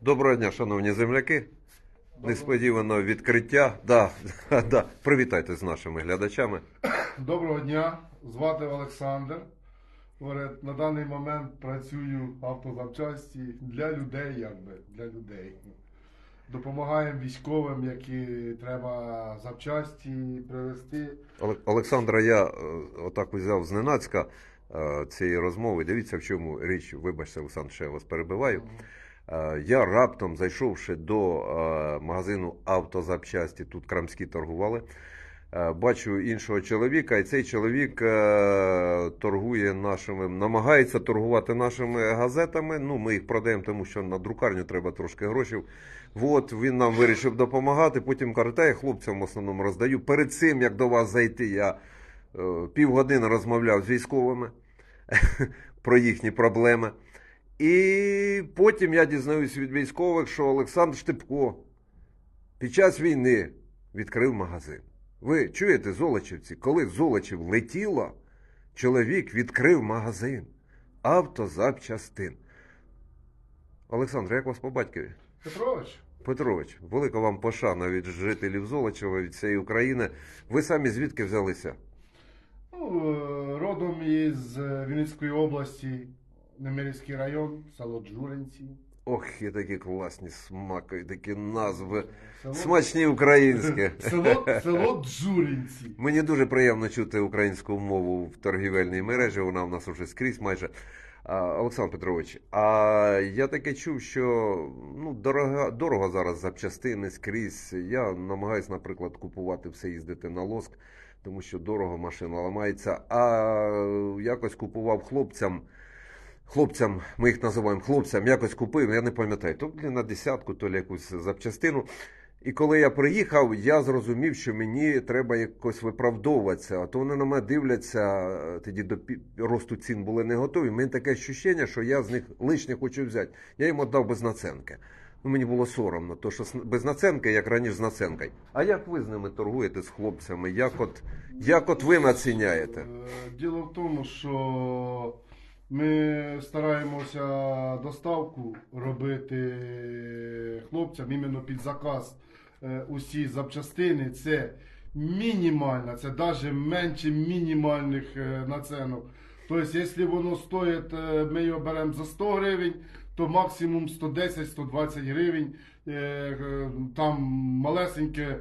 Доброго дня, шановні земляки. Несподівано відкриття. Да, да. Привітайте з нашими глядачами. Доброго дня, звати Олександр. На даний момент працюю в автозапчасті для людей, якби для людей. Допомагаємо військовим, які треба запчасті привезти. Оле- Олександра, я е, отак взяв зненацька е, цієї розмови. Дивіться, в чому річ. Вибачте, Олександр, що я вас перебиваю. Е, Я раптом, зайшовши до е, магазину автозапчасті, тут крамські торгували, е, бачу іншого чоловіка, і цей чоловік е, торгує нашими, намагається торгувати нашими газетами. Ну, ми їх продаємо, тому що на друкарню треба трошки грошей. От він нам вирішив допомагати. Потім каже, та я хлопцям в основному роздаю. Перед цим, як до вас зайти, я е, півгодини розмовляв з військовими про їхні проблеми. І потім я дізнаюся від військових, що Олександр Штепко під час війни відкрив магазин. Ви чуєте, Золочівці, коли Золочів летіло, чоловік відкрив магазин автозапчастин. Олександр, як вас по батькові? Петрович, Петрович, велика вам пошана від жителів Золочева, від цієї України. Ви самі звідки взялися? ну, е, родом із е, Вінницької області, Немирівський район, село Джуринці. Ох, і такі класні смаки, такі назви. Село, Смачні українські. село, село Джуринці. Мені дуже приємно чути українську мову в торгівельній мережі. Вона в нас уже скрізь майже. Олександр Петрович, а я таке чув, що ну, дорого, дорого зараз запчастини скрізь. Я намагаюся, наприклад, купувати все, їздити на лоск, тому що дорого машина ламається. А якось купував хлопцям. Хлопцям, ми їх називаємо хлопцям, якось купив, я не пам'ятаю, то ли на десятку, то якусь запчастину. І коли я приїхав, я зрозумів, що мені треба якось виправдовуватися. А то вони на мене дивляться, тоді до росту цін були не готові. У мене таке відчуття, що я з них лишнє хочу взяти. Я їм віддав без наценки. Ну, мені було соромно, то що без наценки, як раніше з наценкою. А як ви з ними торгуєте з хлопцями? Як от, як от ви націняєте? Е, Діло в тому, що ми стараємося доставку робити хлопцям іменно під заказ е, усі запчастини. Це мінімальна, це навіть менше мінімальних е, націнок. Тобто, якщо воно стоїть, е, ми його беремо за 100 гривень, то максимум 110-120 гривень. Там малесеньке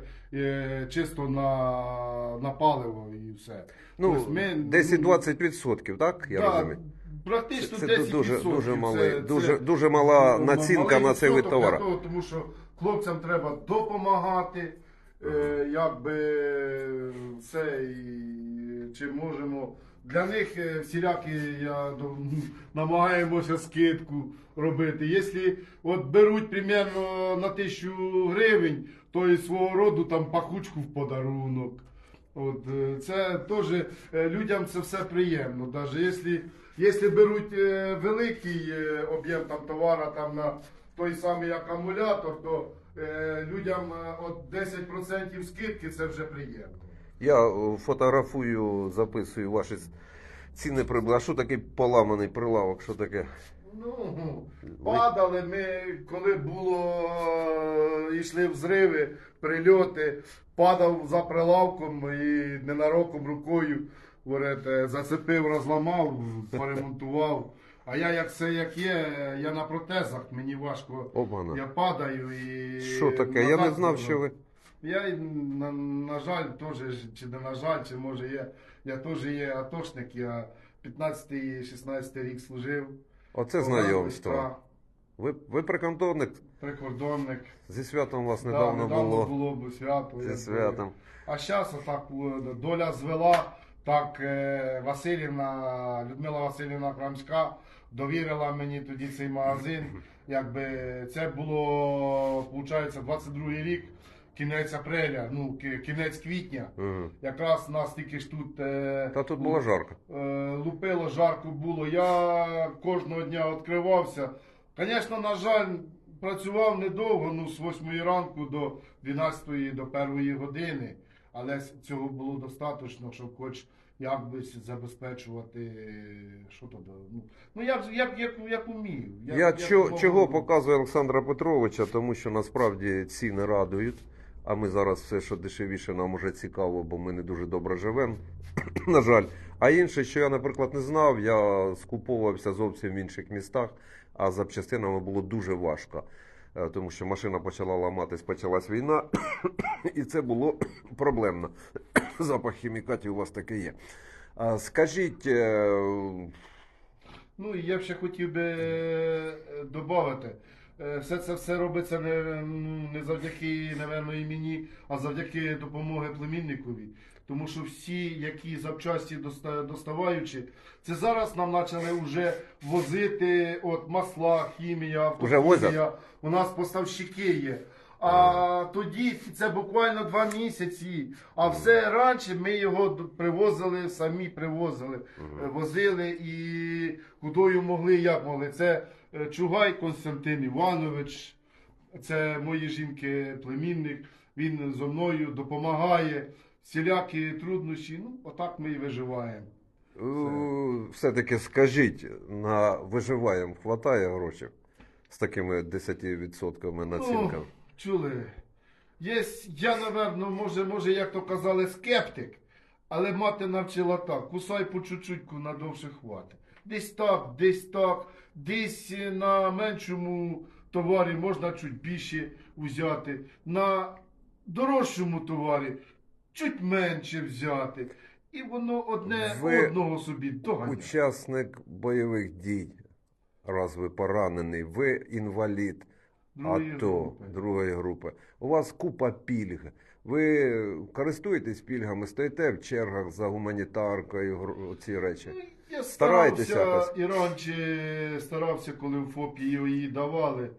чисто на, на паливо і все. Ну, Тобто ми, ну, 10-20%, так? Я да, розумію. Практично Це 10%. дуже- дуже малий- це- дуже- дуже мала ну, націнка на цей вид товару. того, Тому що хлопцям треба допомагати, е, якби це і чи можемо. Для них е, всілякі я намагаємося скидку робити. Якщо от беруть примерно на тисячу гривень, то і свого роду там пахучку в подарунок. От, е, це теж е, людям це все приємно. Даже якщо, якщо беруть е, великий об'єм там товара там на той самий акумулятор, то е, людям от 10% скидки це вже приємно. Я фотографую, записую ваші ціни приблизно. А що таке поламаний прилавок? Що таке? Ну, падали ми, коли було, йшли взриви, прильоти, падав за прилавком і ненароком рукою говорить, е, зацепив, розламав, поремонтував. А я як все як є, я на протезах, мені важко. Обмана. Я падаю і. Що таке? Я не знав, що ви. Я на, на жаль, теж, чи не на жаль, чи може є. Я теж є атошник, я 15-16 рік служив. Оце знайомство. Ви, ви прикордонник. Прикордонник. Зі святом вас Да, недавно було. було б свято. Зі святом. А зараз отак е, доля звела. Так е, Васильівна, Людмила Васильівна Крамська довірила мені тоді цей магазин. Якби це було, виходить, 22 рік, кінець апреля, ну кі- кінець квітня. Мгм. Якраз нас тільки ж тут. е, Та тут було жарко. Е, лупило, жарко було. Я кожного дня відкривався. Звісно, на жаль, працював недовго, ну, з 8 ранку до 12 до 1 години. Але цього було достатньо, щоб хоч як би забезпечувати, е, що то, да, ну, ну як, як, як, як умію. Я як чо, чого показую Олександра Петровича, тому що насправді ціни радують. А ми зараз все, що дешевіше, нам уже цікаво, бо ми не дуже добре живемо. На жаль. А інше, що я, наприклад, не знав, я скуповувався зовсім в інших містах, а запчастинами було дуже важко. Е, Тому що машина почала ламатись, почалась війна, і це було проблемно. Запах хімікатів у вас таке є. Скажіть, е, Ну я ще хотів би додати. Все це все робиться не, ну, не завдяки, напевно, і мені, а завдяки допомоги племінникові. Тому що всі, які запчасті доста- доставаючи, це зараз нам почали вже возити от масла, хімія, автохімія. У нас поставщики є. А тоді це буквально два місяці. А все раніше ми його привозили, самі привозили, е, возили і кудою могли, як могли. Це е, Чугай Константин Іванович, це мої жінки племінник. Він зо мною допомагає. Всілякі труднощі. Ну, отак ми і виживаємо. Е, Все-таки скажіть, на виживаєм хватає грошей з такими 10% націнками? Ну, чули. Є, я, напевно, може, може, як то казали, скептик, але мати навчила так. Кусай по чуть-чуть, надовше хватить. Десь так, десь так, десь е, на меншому товарі можна чуть більше взяти, на дорожчому товарі чуть менше взяти. І воно одне Ви одного собі доганяє. Учасник бойових дій, раз ви поранений, ви інвалід Другої АТО групи. другої групи. У вас купа пільг. Ви користуєтесь пільгами, стоїте в чергах за гуманітаркою, ці речі. Я Старайтеся старався якось. і раніше старався, коли в ФОПі її давали.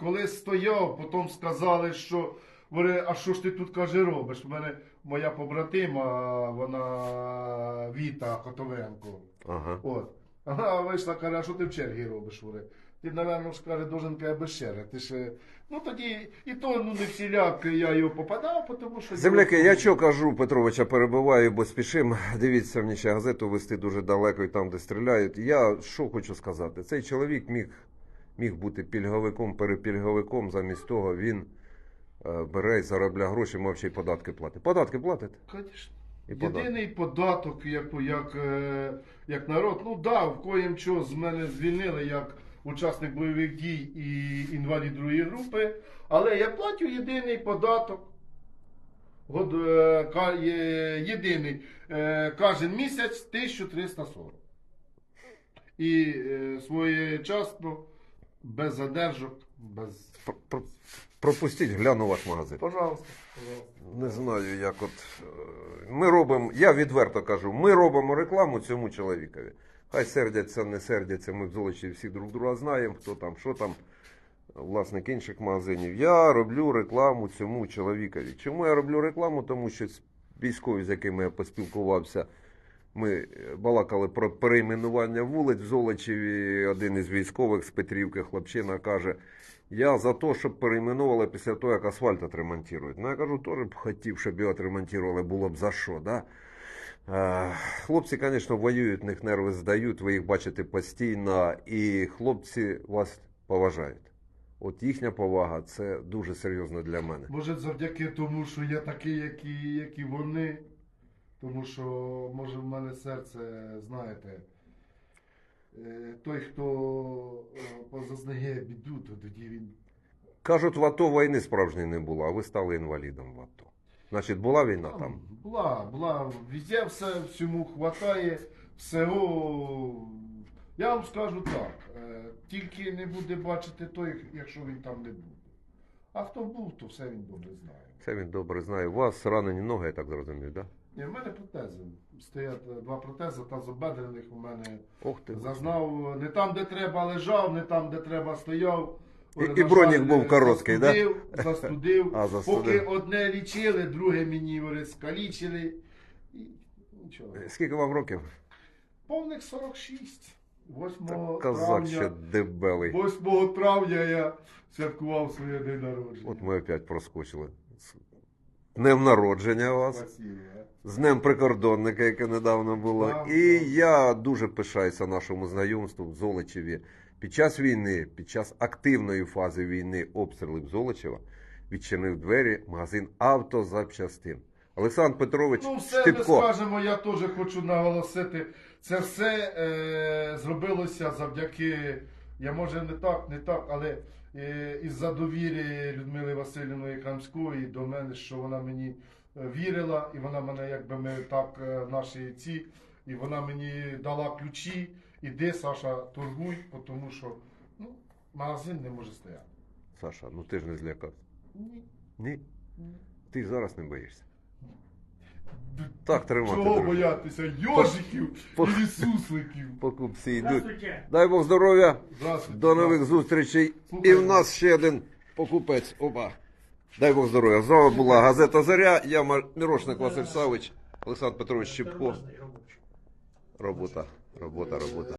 Коли стояв, потім сказали, що говорить, а що ж ти тут каже робиш? У мене моя побратима, вона Віта Котовенко. Ага. От. Вона вийшла, каже, а що ти в чергі робиш? Говорить? Ти, напевно, ж каже, должен каже, без черги. Ти ж... Ну тоді і то ну, не всіляк я його попадав, тому що. Земляки, я що кажу, Петровича перебиваю, бо спішим. Дивіться, мені ще газету вести дуже далеко і там, де стріляють. Я що хочу сказати? Цей чоловік міг, міг бути пільговиком, перепільговиком. Замість того він е, бере і заробляє гроші, мав ще й податки платить. Податки платить? Звісно. І. Єдиний податок, як, як, е, як народ, ну да, в коєм що з мене звільнили як учасник бойових дій і інвалід другої групи, але я платю єдиний податок. Год, е, єдиний е, кожен місяць 1340. І е, своєчасно, без задержок, без. Пр- пр- Пропустіть, гляну ваш магазин. Пожалуйста. Не знаю, як от е, ми робимо, я відверто кажу, ми робимо рекламу цьому чоловікові. Хай сердяться, не сердяться, ми в Золочі всі друг друга знаємо, хто там, що там, власник інших магазинів. Я роблю рекламу цьому чоловікові. Чому я роблю рекламу? Тому що військові, з якими я поспілкувався, ми е, балакали про перейменування вулиць в Золочеві. Один із військових з Петрівки, хлопчина, каже: я за те, щоб перейменували після того, як асфальт отремонтують. Ну, я кажу, теж б хотів, щоб його отремонтували, було б за що, да? Хлопці, звісно, воюють, в них нерви здають, ви їх бачите постійно, і хлопці вас поважають. От їхня повага це дуже серйозно для мене. Може, завдяки тому, що я такий, як і, як і вони. Тому що, може, в мене серце, знаєте, той, хто е, позазнає біду, то тоді він. Кажуть, в АТО війни справжньої не було, а ви стали інвалідом в АТО. Значить, була війна там. Була, була. Везде все, всьому хватає, всього. Я вам скажу так. е, Тільки не буде бачити той, якщо він там не буде. А хто був, то все він добре знає. Це він добре знає. У вас ранені ноги, я так зрозумів, так? Ні, в мене протези. Стоять е, два протези, тазобедрених у мене. Ох ти. Зазнав не там, де треба лежав, не там, де треба стояв. І- і бронік був короткий, да? застудив, Застудив. А, застудив. Поки одне лічили, друге мені говорить, скалічили. І нічого. Скільки вам років? Повних 46. 8 Так, казак ще травня, дебелий. 8 травня я святкував своє день народження. От ми опять проскочили. Днем народження у вас. Спасибо. З Днем прикордонника, яке недавно було. Так, І так. я дуже пишаюся нашому знайомству в Золочеві. Під час війни, під час активної фази війни обстрілів Золочева відчинив двері магазин автозапчастин. Олександр Петрович Ну, все ми скажемо, я теж хочу наголосити. Це все е, зробилося завдяки, я може не так, не так, але е, із-за довіри Людмили Васильівної Крамської до мене, що вона мені вірила, і вона мене, якби ми так, е, наші ці, і вона мені дала ключі. Іди, Саша, торгуй, тому що ну, магазин не може стояти. Саша, ну ти ж не злякався. Ні. Ні? Ти зараз не боїшся. Так тримати. Чого друже. боятися? Йожиків По- і сусликів. Покупці йдуть. Дай Бог здоров'я. До нових зустрічей. І в нас ще один покупець. Опа. Дай Бог здоров'я. З вами була газета Заря. Я Мірошник Василь Савич, Олександр Петрович Щепко. Робота, робота, робота.